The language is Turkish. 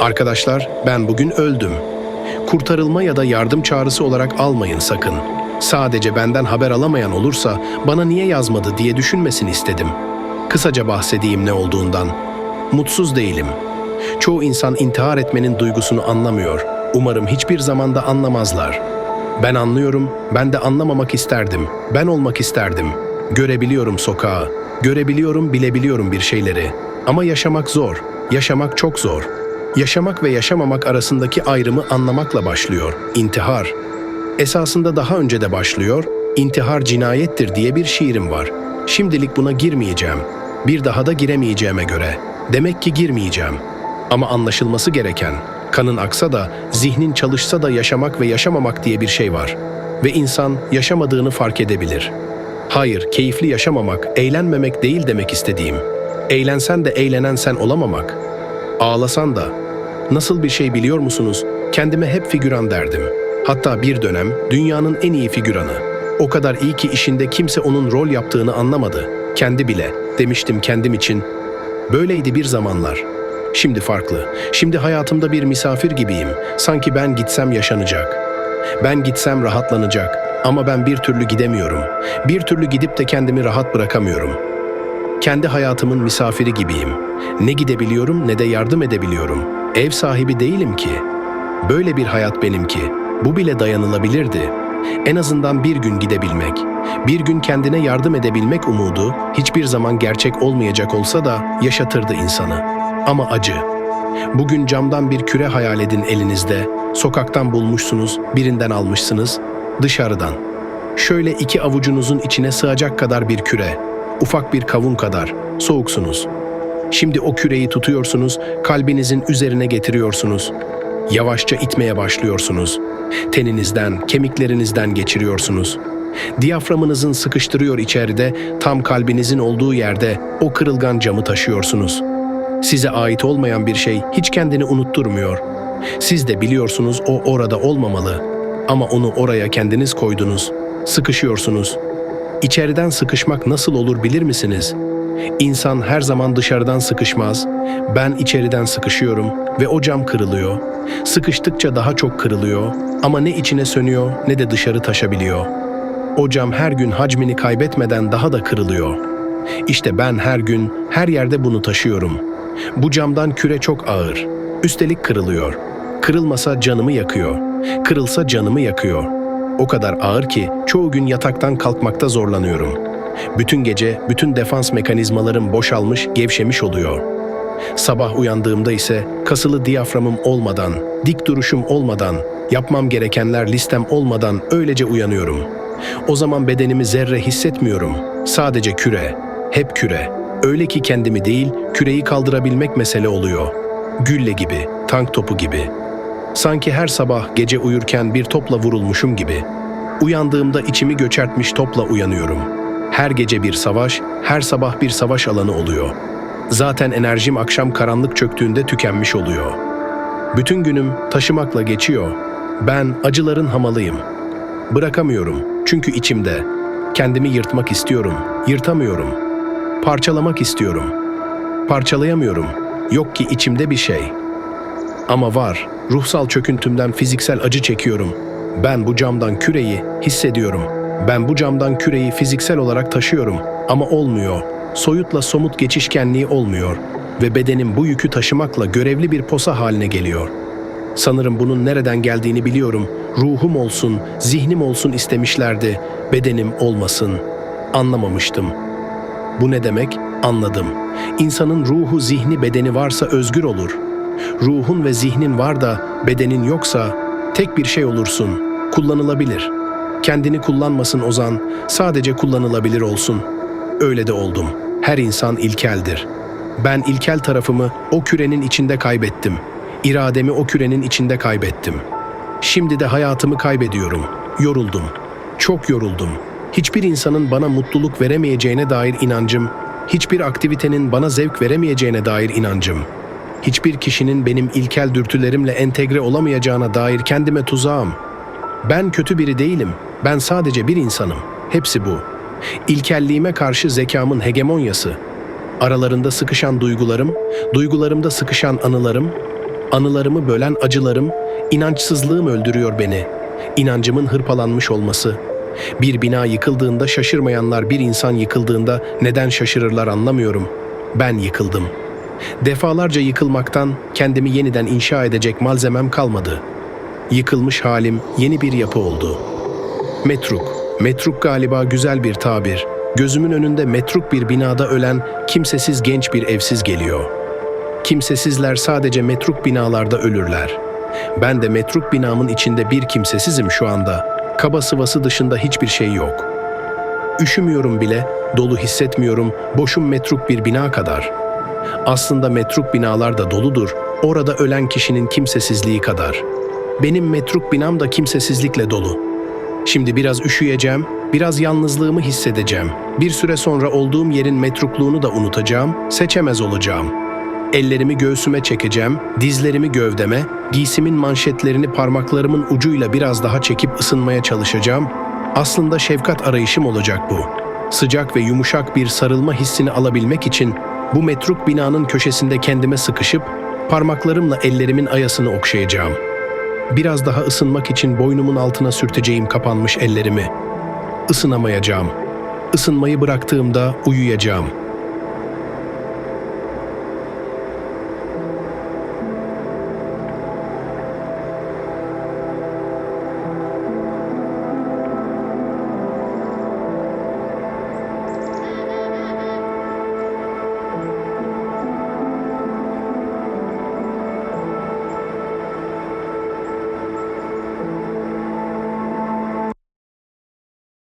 Arkadaşlar, ben bugün öldüm. Kurtarılma ya da yardım çağrısı olarak almayın sakın. Sadece benden haber alamayan olursa bana niye yazmadı diye düşünmesini istedim. Kısaca bahsedeyim ne olduğundan. Mutsuz değilim. Çoğu insan intihar etmenin duygusunu anlamıyor. Umarım hiçbir zamanda anlamazlar. Ben anlıyorum, ben de anlamamak isterdim. Ben olmak isterdim. Görebiliyorum sokağı, görebiliyorum, bilebiliyorum bir şeyleri. Ama yaşamak zor, yaşamak çok zor. Yaşamak ve yaşamamak arasındaki ayrımı anlamakla başlıyor. İntihar. Esasında daha önce de başlıyor, intihar cinayettir diye bir şiirim var. Şimdilik buna girmeyeceğim. Bir daha da giremeyeceğime göre. Demek ki girmeyeceğim. Ama anlaşılması gereken, kanın aksa da, zihnin çalışsa da yaşamak ve yaşamamak diye bir şey var. Ve insan yaşamadığını fark edebilir. Hayır, keyifli yaşamamak, eğlenmemek değil demek istediğim. Eğlensen de eğlenen sen olamamak. Ağlasan da. Nasıl bir şey biliyor musunuz? Kendime hep figüran derdim. Hatta bir dönem dünyanın en iyi figüranı. O kadar iyi ki işinde kimse onun rol yaptığını anlamadı. Kendi bile. Demiştim kendim için. Böyleydi bir zamanlar. Şimdi farklı. Şimdi hayatımda bir misafir gibiyim. Sanki ben gitsem yaşanacak. Ben gitsem rahatlanacak. Ama ben bir türlü gidemiyorum. Bir türlü gidip de kendimi rahat bırakamıyorum. Kendi hayatımın misafiri gibiyim. Ne gidebiliyorum ne de yardım edebiliyorum. Ev sahibi değilim ki. Böyle bir hayat benimki. Bu bile dayanılabilirdi. En azından bir gün gidebilmek, bir gün kendine yardım edebilmek umudu hiçbir zaman gerçek olmayacak olsa da yaşatırdı insanı. Ama acı. Bugün camdan bir küre hayal edin elinizde. Sokaktan bulmuşsunuz, birinden almışsınız, dışarıdan. Şöyle iki avucunuzun içine sığacak kadar bir küre, ufak bir kavun kadar, soğuksunuz. Şimdi o küreyi tutuyorsunuz, kalbinizin üzerine getiriyorsunuz. Yavaşça itmeye başlıyorsunuz. Teninizden, kemiklerinizden geçiriyorsunuz. Diyaframınızın sıkıştırıyor içeride, tam kalbinizin olduğu yerde o kırılgan camı taşıyorsunuz. Size ait olmayan bir şey hiç kendini unutturmuyor. Siz de biliyorsunuz o orada olmamalı. Ama onu oraya kendiniz koydunuz. Sıkışıyorsunuz. İçeriden sıkışmak nasıl olur bilir misiniz? İnsan her zaman dışarıdan sıkışmaz. Ben içeriden sıkışıyorum ve o cam kırılıyor. Sıkıştıkça daha çok kırılıyor ama ne içine sönüyor ne de dışarı taşabiliyor. O cam her gün hacmini kaybetmeden daha da kırılıyor. İşte ben her gün, her yerde bunu taşıyorum. Bu camdan küre çok ağır. Üstelik kırılıyor. Kırılmasa canımı yakıyor. Kırılsa canımı yakıyor. O kadar ağır ki çoğu gün yataktan kalkmakta zorlanıyorum. Bütün gece bütün defans mekanizmalarım boşalmış, gevşemiş oluyor. Sabah uyandığımda ise kasılı diyaframım olmadan, dik duruşum olmadan, yapmam gerekenler listem olmadan öylece uyanıyorum. O zaman bedenimi zerre hissetmiyorum. Sadece küre, hep küre. Öyle ki kendimi değil, küreyi kaldırabilmek mesele oluyor. Gülle gibi, tank topu gibi. Sanki her sabah gece uyurken bir topla vurulmuşum gibi. Uyandığımda içimi göçertmiş topla uyanıyorum. Her gece bir savaş, her sabah bir savaş alanı oluyor. Zaten enerjim akşam karanlık çöktüğünde tükenmiş oluyor. Bütün günüm taşımakla geçiyor. Ben acıların hamalıyım. Bırakamıyorum çünkü içimde. Kendimi yırtmak istiyorum, yırtamıyorum. Parçalamak istiyorum. Parçalayamıyorum. Yok ki içimde bir şey. Ama var, ruhsal çöküntümden fiziksel acı çekiyorum. Ben bu camdan küreyi hissediyorum. Ben bu camdan küreyi fiziksel olarak taşıyorum ama olmuyor. Soyutla somut geçişkenliği olmuyor ve bedenim bu yükü taşımakla görevli bir posa haline geliyor. Sanırım bunun nereden geldiğini biliyorum. Ruhum olsun, zihnim olsun istemişlerdi. Bedenim olmasın. Anlamamıştım. Bu ne demek? Anladım. İnsanın ruhu, zihni, bedeni varsa özgür olur. Ruhun ve zihnin var da bedenin yoksa tek bir şey olursun. Kullanılabilir. Kendini kullanmasın Ozan, sadece kullanılabilir olsun. Öyle de oldum. Her insan ilkeldir. Ben ilkel tarafımı o kürenin içinde kaybettim. İrademi o kürenin içinde kaybettim. Şimdi de hayatımı kaybediyorum. Yoruldum. Çok yoruldum. Hiçbir insanın bana mutluluk veremeyeceğine dair inancım, hiçbir aktivitenin bana zevk veremeyeceğine dair inancım, hiçbir kişinin benim ilkel dürtülerimle entegre olamayacağına dair kendime tuzağım. Ben kötü biri değilim. Ben sadece bir insanım. Hepsi bu. İlkelliğime karşı zekamın hegemonyası. Aralarında sıkışan duygularım, duygularımda sıkışan anılarım, Anılarımı bölen acılarım, inançsızlığım öldürüyor beni. İnancımın hırpalanmış olması. Bir bina yıkıldığında şaşırmayanlar bir insan yıkıldığında neden şaşırırlar anlamıyorum. Ben yıkıldım. Defalarca yıkılmaktan kendimi yeniden inşa edecek malzemem kalmadı. Yıkılmış halim yeni bir yapı oldu. Metruk. Metruk galiba güzel bir tabir. Gözümün önünde metruk bir binada ölen kimsesiz genç bir evsiz geliyor. Kimsesizler sadece metruk binalarda ölürler. Ben de metruk binamın içinde bir kimsesizim şu anda. Kaba sıvası dışında hiçbir şey yok. Üşümüyorum bile, dolu hissetmiyorum, boşum metruk bir bina kadar. Aslında metruk binalar da doludur, orada ölen kişinin kimsesizliği kadar. Benim metruk binam da kimsesizlikle dolu. Şimdi biraz üşüyeceğim, biraz yalnızlığımı hissedeceğim. Bir süre sonra olduğum yerin metrukluğunu da unutacağım, seçemez olacağım. Ellerimi göğsüme çekeceğim, dizlerimi gövdeme, giysimin manşetlerini parmaklarımın ucuyla biraz daha çekip ısınmaya çalışacağım. Aslında şefkat arayışım olacak bu. Sıcak ve yumuşak bir sarılma hissini alabilmek için bu metruk binanın köşesinde kendime sıkışıp parmaklarımla ellerimin ayasını okşayacağım. Biraz daha ısınmak için boynumun altına sürteceğim kapanmış ellerimi. Isınamayacağım. Isınmayı bıraktığımda uyuyacağım.